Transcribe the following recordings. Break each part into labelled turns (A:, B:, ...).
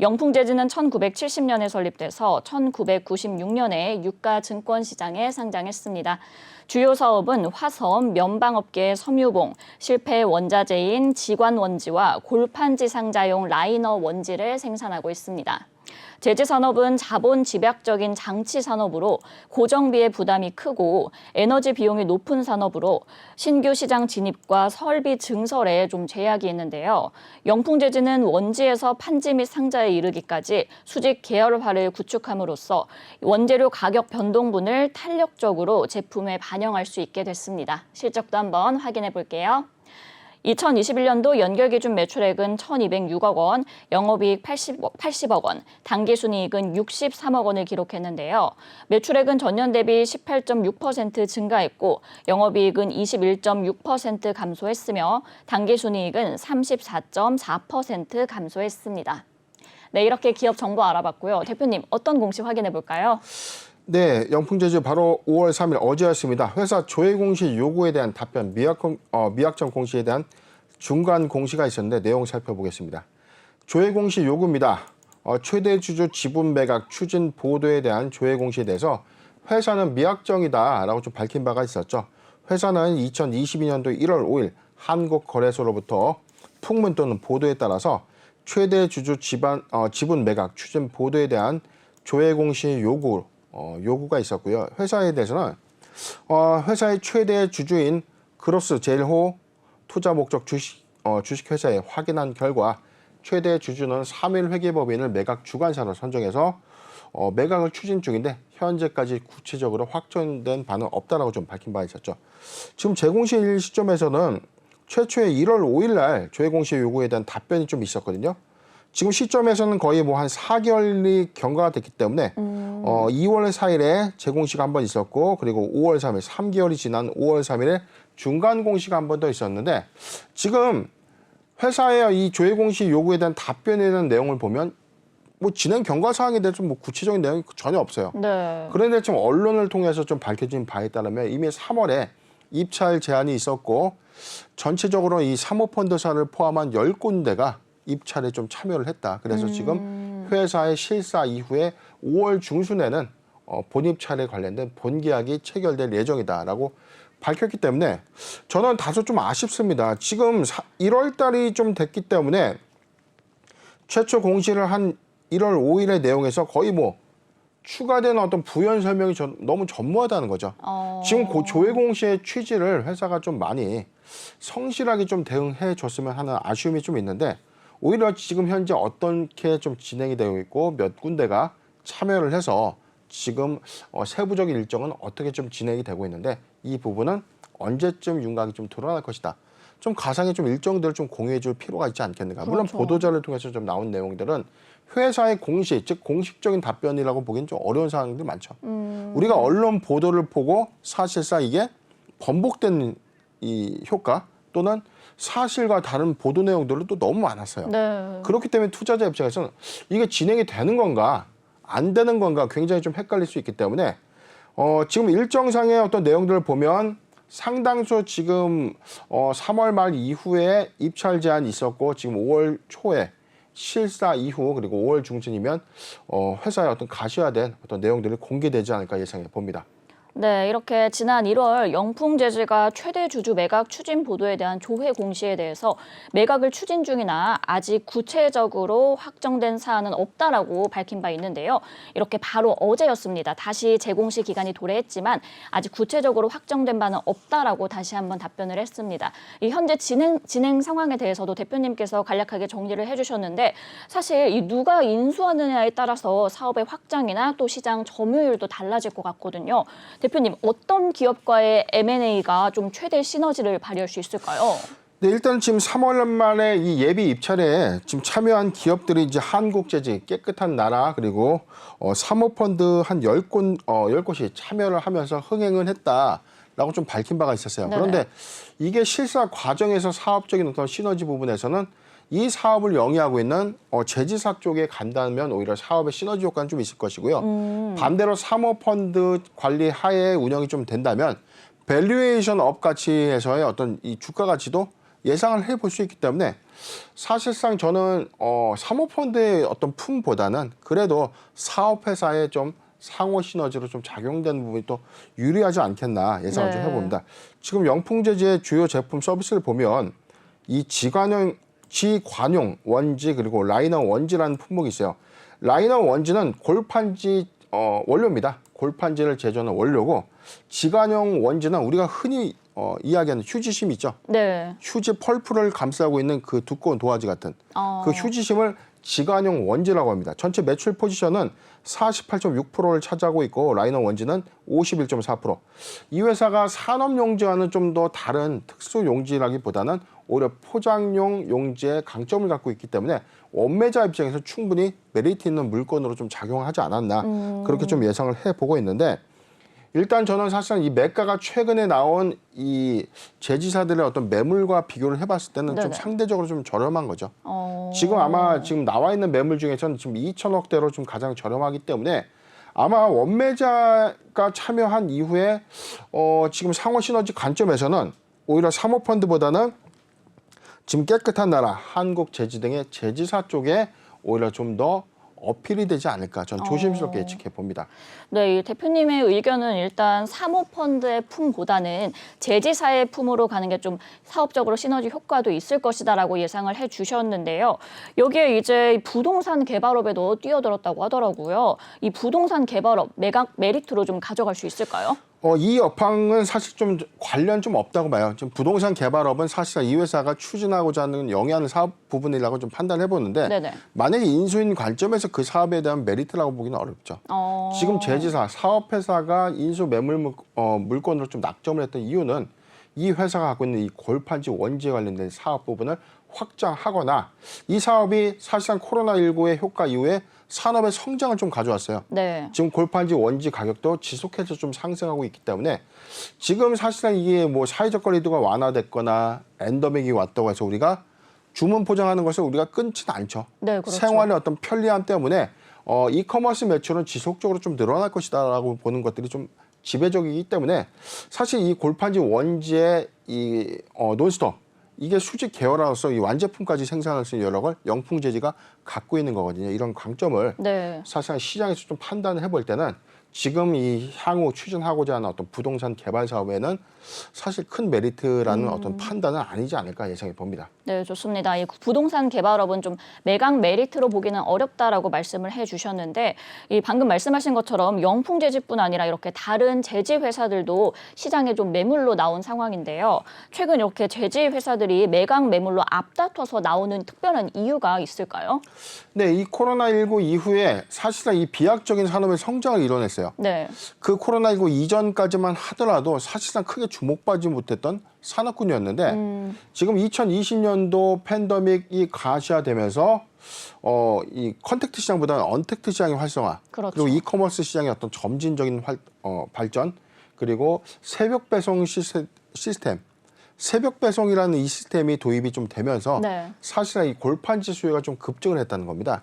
A: 영풍재즈는 1970년에 설립돼서 1996년에 유가 증권시장에 상장했습니다. 주요 사업은 화섬, 면방업계의 섬유봉, 실패 원자재인 지관 원지와 골판지 상자용 라이너 원지를 생산하고 있습니다. 제재 산업은 자본 집약적인 장치 산업으로 고정비의 부담이 크고 에너지 비용이 높은 산업으로 신규 시장 진입과 설비 증설에 좀 제약이 있는데요. 영풍재즈는 원지에서 판지 및 상자에 이르기까지 수직 계열화를 구축함으로써 원재료 가격 변동분을 탄력적으로 제품에 반영할 수 있게 됐습니다. 실적도 한번 확인해 볼게요. 2021년도 연결 기준 매출액은 1,206억 원, 영업이익 80억, 80억 원, 당기순이익은 63억 원을 기록했는데요. 매출액은 전년 대비 18.6% 증가했고 영업이익은 21.6% 감소했으며 당기순이익은 34.4% 감소했습니다. 네, 이렇게 기업 정보 알아봤고요. 대표님, 어떤 공시 확인해 볼까요?
B: 네, 영풍제주 바로 5월 3일 어제였습니다. 회사 조회 공시 요구에 대한 답변, 미약, 어, 미약정 공시에 대한 중간 공시가 있었는데 내용 살펴보겠습니다. 조회 공시 요구입니다. 어, 최대 주주 지분 매각 추진 보도에 대한 조회 공시에 대해서 회사는 미약정이다라고 좀 밝힌 바가 있었죠. 회사는 2022년도 1월 5일 한국거래소로부터 풍문 또는 보도에 따라서 최대 주주 지반, 어, 지분 매각 추진 보도에 대한 조회 공시 요구 어, 요구가 있었고요. 회사에 대해서는 어, 회사의 최대 주주인 그로스 제일호 투자 목적 주식 어, 주식 회사에 확인한 결과 최대 주주는 3일 회계법인을 매각 주관사로 선정해서 어, 매각을 추진 중인데 현재까지 구체적으로 확정된 바는 없다라고 좀 밝힌 바 있었죠. 지금 재공시 시점에서는 최초의 1월 5일 날 조회공시 요구에 대한 답변이 좀 있었거든요. 지금 시점에서는 거의 뭐 한 4개월이 경과가 됐기 때문에 어 2월 4일에 재공시가 한 번 있었고 그리고 5월 3일 3개월이 지난 5월 3일에 중간 공시가 한 번 더 있었는데 지금 회사의 이 조회 공시 요구에 대한 답변에 대한 내용을 보면 뭐 진행 경과 사항에 대해서 뭐 구체적인 내용이 전혀 없어요.
A: 네.
B: 그런데 지금 언론을 통해서 좀 밝혀진 바에 따르면 이미 3월에 입찰 제한이 있었고 전체적으로 이 사모펀드사를 포함한 10군데가 입찰에 좀 참여를 했다. 그래서 지금 회사의 실사 이후에 5월 중순에는 어, 본입찰에 관련된 본계약이 체결될 예정이다라고 밝혔기 때문에 저는 다소 좀 아쉽습니다. 지금 1월 달이 좀 됐기 때문에 최초 공시를 한 1월 5일의 내용에서 거의 뭐 추가된 어떤 부연 설명이 전, 너무 전무하다는 거죠.
A: 어...
B: 지금 그 조회 공시의 취지를 회사가 좀 많이 성실하게 좀 대응해 줬으면 하는 아쉬움이 좀 있는데 오히려 지금 현재 어떻게 좀 진행이 되고 있고 몇 군데가 참여를 해서 지금 어, 세부적인 일정은 어떻게 좀 진행이 되고 있는데 이 부분은 언제쯤 윤곽이 좀 드러날 것이다. 좀 가상의 좀 일정들을 좀 공유해 줄 필요가 있지 않겠는가. 물론
A: 그렇죠.
B: 보도자를 통해서 좀 나온 내용들은 회사의 공시, 즉 공식적인 답변이라고 보기엔 좀 어려운 사항들이 많죠.
A: 음...
B: 우리가 언론 보도를 보고 사실상 이게 번복된 이 효과 또는 사실과 다른 보도 내용들은 또 너무 많았어요.
A: 네.
B: 그렇기 때문에 투자자 입장에서는 이게 진행이 되는 건가 안 되는 건가 굉장히 좀 헷갈릴 수 있기 때문에 어, 지금 일정상의 어떤 내용들을 보면 상당수 지금 어, 3월 말 이후에 입찰 제한이 있었고 지금 5월 초에 실사 이후 그리고 5월 중순이면 어, 회사의 어떤 가시화된 어떤 내용들이 공개되지 않을까 예상해 봅니다.
A: 네, 이렇게 지난 1월 영풍재즈가 최대 주주 매각 추진 보도에 대한 조회 공시에 대해서 매각을 추진 중이나 아직 구체적으로 확정된 사안은 없다라고 밝힌 바 있는데요. 이렇게 바로 어제였습니다. 다시 재공시 기간이 도래했지만 아직 구체적으로 확정된 바는 없다라고 다시 한번 답변을 했습니다. 이 현재 진행 진행 상황에 대해서도 대표님께서 간략하게 정리를 해주셨는데 사실 이 누가 인수하느냐에 따라서 사업의 확장이나 또 시장 점유율도 달라질 것 같거든요. 대표님 어떤 기업과의 M&A가 좀 최대 시너지를 발휘할 수 있을까요?
B: 네, 일단 지금 3월 말에 이 예비 입찰에 지금 참여한 기업들이 이제 한국재지 깨끗한 나라 그리고 어, 사모펀드 한 10곳 어, 10곳이 참여를 하면서 흥행을 했다 라고 좀 밝힌 바가 있었어요.
A: 네네.
B: 그런데 이게 실사 과정에서 사업적인 어떤 시너지 부분에서는 이 사업을 영위하고 있는 어, 제지사 쪽에 간다면 오히려 사업의 시너지 효과는 좀 있을 것이고요. 반대로 사모펀드 관리 하에 운영이 좀 된다면 밸류에이션 업 가치에서의 어떤 이 주가 가치도 예상을 해볼 수 있기 때문에 사실상 저는 어, 사모펀드의 어떤 품보다는 그래도 사업회사의 좀 상호 시너지로 좀 작용되는 부분이 또 유리하지 않겠나 예상을 좀
A: 네.
B: 해봅니다. 지금 영풍제지의 주요 제품 서비스를 보면 이 지관용 지관용 원지 그리고 라이너 원지라는 품목이 있어요. 라이너 원지는 골판지 어, 원료입니다. 골판지를 제조하는 원료고 지관용 원지는 우리가 흔히 어, 이야기하는 휴지심 있죠.
A: 네.
B: 휴지 펄프를 감싸고 있는 그 두꺼운 도화지 같은
A: 어.
B: 그 휴지심을 지관용 원지라고 합니다. 전체 매출 포지션은 48.6%를 차지하고 있고 라이너 원지는 51.4%. 이 회사가 산업 용지와는 좀 더 다른 특수 용지라기보다는 오히려 포장용 용지의 강점을 갖고 있기 때문에 원매자 입장에서 충분히 메리트 있는 물건으로 좀 작용하지 않았나 그렇게 좀 예상을 해보고 있는데 일단 저는 사실상 이 매가가 최근에 나온 이 제지사들의 어떤 매물과 비교를 해봤을 때는 좀
A: 네네.
B: 상대적으로 좀 저렴한 거죠.
A: 어.
B: 지금 아마 지금 나와 있는 매물 중에서는 지금 2천억대로 좀 가장 저렴하기 때문에 아마 원매자가 참여한 이후에 어 지금 상호 시너지 관점에서는 오히려 사모펀드보다는 지금 깨끗한 나라 한국 제지 등의 제지사 쪽에 오히려 좀 더 어필이 되지 않을까 전 조심스럽게
A: 어.
B: 예측해 봅니다.
A: 네, 이 대표님의 의견은 일단 사모펀드의 품보다는 제지사의 품으로 가는 게 좀 사업적으로 시너지 효과도 있을 것이다라고 예상을 해 주셨는데요. 여기에 이제 부동산 개발업에도 뛰어들었다고 하더라고요. 이 부동산 개발업 매각 메리트로 좀 가져갈 수 있을까요?
B: 어, 이 업황은 사실 좀 관련 좀 없다고 봐요. 지금 부동산 개발업은 사실상 이 회사가 추진하고자 하는 영위하는 사업 부분이라고 좀 판단해 보는데
A: 네네.
B: 만약에 인수인 관점에서 그 사업에 대한 메리트라고 보기는 어렵죠.
A: 어.
B: 지금 제지사 사업회사가 인수 매물 물, 어, 물건으로 좀 낙점을 했던 이유는 이 회사가 갖고 있는 이 골판지 원지에 관련된 사업 부분을 확장하거나 이 사업이 사실상 코로나19의 효과 이후에 산업의 성장을 좀 가져왔어요.
A: 네.
B: 지금 골판지 원지 가격도 지속해서 좀 상승하고 있기 때문에 지금 사실상 이게 뭐 사회적 거리두가 완화됐거나 엔더믹이 왔다고 해서 우리가 주문 포장하는 것을 우리가 끊지는 않죠.
A: 네, 그렇죠.
B: 생활의 어떤 편리함 때문에 어, 이커머스 매출은 지속적으로 좀 늘어날 것이다라고 보는 것들이 좀 지배적이기 때문에 사실 이 골판지 원지의 이 어, 논스톱 이게 수직 계열화로서 이 완제품까지 생산할 수 있는 여력을 영풍제지가 갖고 있는 거거든요. 이런 강점을
A: 네.
B: 사실상 시장에서 좀 판단을 해볼 때는 지금 이 향후 추진하고자 하는 어떤 부동산 개발 사업에는 사실 큰 메리트라는 어떤 판단은 아니지 않을까 예상해 봅니다.
A: 네, 좋습니다. 이 부동산 개발업은 좀 매각 메리트로 보기는 어렵다라고 말씀을 해주셨는데, 이 방금 말씀하신 것처럼 영풍 제지뿐 아니라 이렇게 다른 제지 회사들도 시장에 좀 매물로 나온 상황인데요. 최근 이렇게 제지 회사들이 매각 매물로 앞다퉈서 나오는 특별한 이유가 있을까요?
B: 네, 이 코로나 19 이후에 사실상 이 비약적인 산업의 성장을 이뤄냈어요.
A: 네,
B: 그 코로나19 이전까지만 하더라도 사실상 크게 주목받지 못했던 산업군이었는데
A: 음.
B: 지금 2020년도 팬데믹이 가시화되면서 어, 이 컨택트 시장보다는 언택트 시장의 활성화
A: 그렇죠.
B: 리고 이커머스 시장의 어떤 점진적인 활, 어, 발전 그리고 새벽 배송 시스- 시스템 새벽 배송이라는 이 시스템이 도입이 좀 되면서
A: 네.
B: 사실은 이 골판지 수요가 좀 급증을 했다는 겁니다.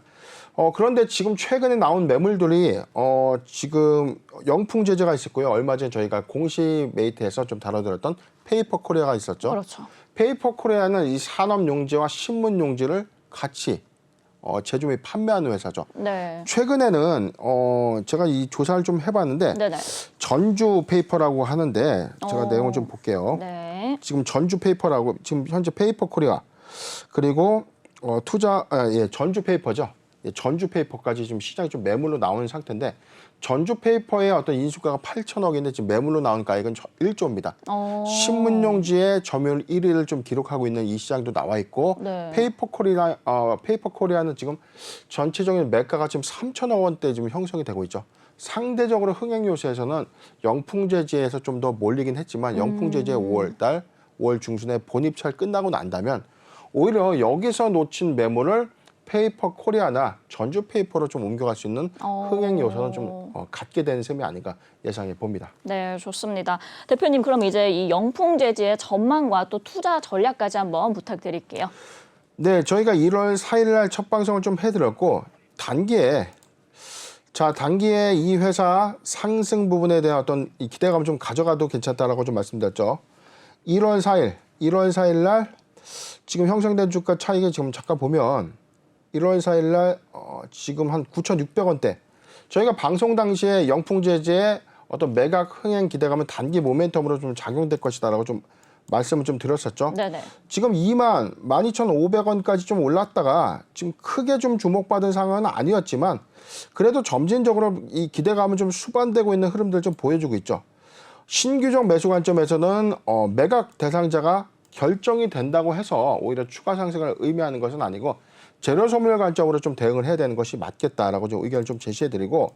B: 어, 그런데 지금 최근에 나온 매물들이 어, 지금 영풍 제재가 있었고요. 얼마 전에 저희가 공시 메이트에서 좀 다뤄드렸던 페이퍼 코리아가 있었죠.
A: 그렇죠.
B: 페이퍼 코리아는 이 산업 용지와 신문 용지를 같이 어, 제조 및 판매하는 회사죠.
A: 네,
B: 최근에는 어, 제가 이 조사를 좀 해봤는데
A: 네네.
B: 전주 페이퍼라고 하는데 제가
A: 어.
B: 내용을 좀 볼게요.
A: 네,
B: 지금 전주 페이퍼라고 지금 현재 페이퍼 코리아 그리고 어, 투자 아, 예, 전주 페이퍼죠. 예, 전주 페이퍼까지 지금 시장이 좀 매물로 나오는 상태인데 전주 페이퍼의 어떤 인수가가 8천억인데 지금 매물로 나온 가액은 1조입니다.
A: 어.
B: 신문용지의 점유율 1위를 좀 기록하고 있는 이 시장도 나와 있고
A: 네.
B: 페이퍼 코리아 어, 페이퍼 코리아는 지금 전체적인 매가가 지금 3천억 원대 지금 형성이 되고 있죠. 상대적으로 흥행 요소에서는 영풍제지에서 좀 더 몰리긴 했지만 영풍제지의 5월 달 5월 중순에 본입찰 끝나고 난다면 오히려 여기서 놓친 매물을 페이퍼 코리아나 전주 페이퍼로 좀 옮겨갈 수 있는
A: 어.
B: 흥행 요소는 좀 어, 갖게 되는 셈이 아닌가 예상해 봅니다.
A: 네, 좋습니다. 대표님, 그럼 이제 이 영풍 제지의 전망과 또 투자 전략까지 한번 부탁드릴게요.
B: 네, 저희가 1월 4일 날 첫 방송을 좀 해드렸고 단기에 자 단기에 이 회사 상승 부분에 대한 어떤 이 기대감 좀 가져가도 괜찮다라고 좀 말씀드렸죠. 1월 4일, 1월 4일 날 지금 형성된 주가 차익이 지금 잠깐 보면 1월 4일 날 어, 지금 한 9,600원대. 저희가 방송 당시에 영풍 제재의 어떤 매각 흥행 기대감은 단기 모멘텀으로 좀 작용될 것이다라고 좀 말씀을 좀 드렸었죠.
A: 네네.
B: 지금 2만 12,500원까지 좀 올랐다가 지금 크게 좀 주목받은 상황은 아니었지만 그래도 점진적으로 이 기대감은 좀 수반되고 있는 흐름들 좀 보여주고 있죠. 신규적 매수 관점에서는 어, 매각 대상자가 결정이 된다고 해서 오히려 추가 상승을 의미하는 것은 아니고 재료 소멸 관점으로 좀 대응을 해야 되는 것이 맞겠다라고 좀 의견을 좀 제시해드리고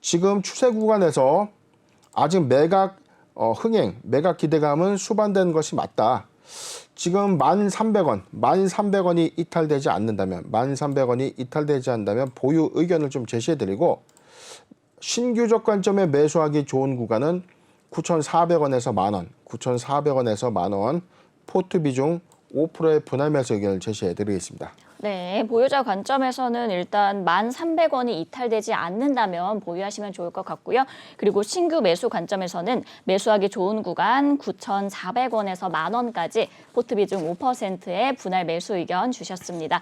B: 지금 추세 구간에서 아직 매각 어, 흥행, 매각 기대감은 수반되는 것이 맞다. 지금 1,300원, 1,300원이 이탈되지 않는다면, 1,300원이 이탈되지 않는다면 보유 의견을 좀 제시해드리고 신규적 관점에 매수하기 좋은 구간은 9,400원에서 만 원, 9,400원에서 만 원, 포트 비중 5%의 분할 매수 의견을 제시해드리겠습니다.
A: 네, 보유자 관점에서는 일단 1,300원이 이탈되지 않는다면 보유하시면 좋을 것 같고요. 그리고 신규 매수 관점에서는 매수하기 좋은 구간 9,400원에서 만 원까지 포트 비중 5%의 분할 매수 의견 주셨습니다.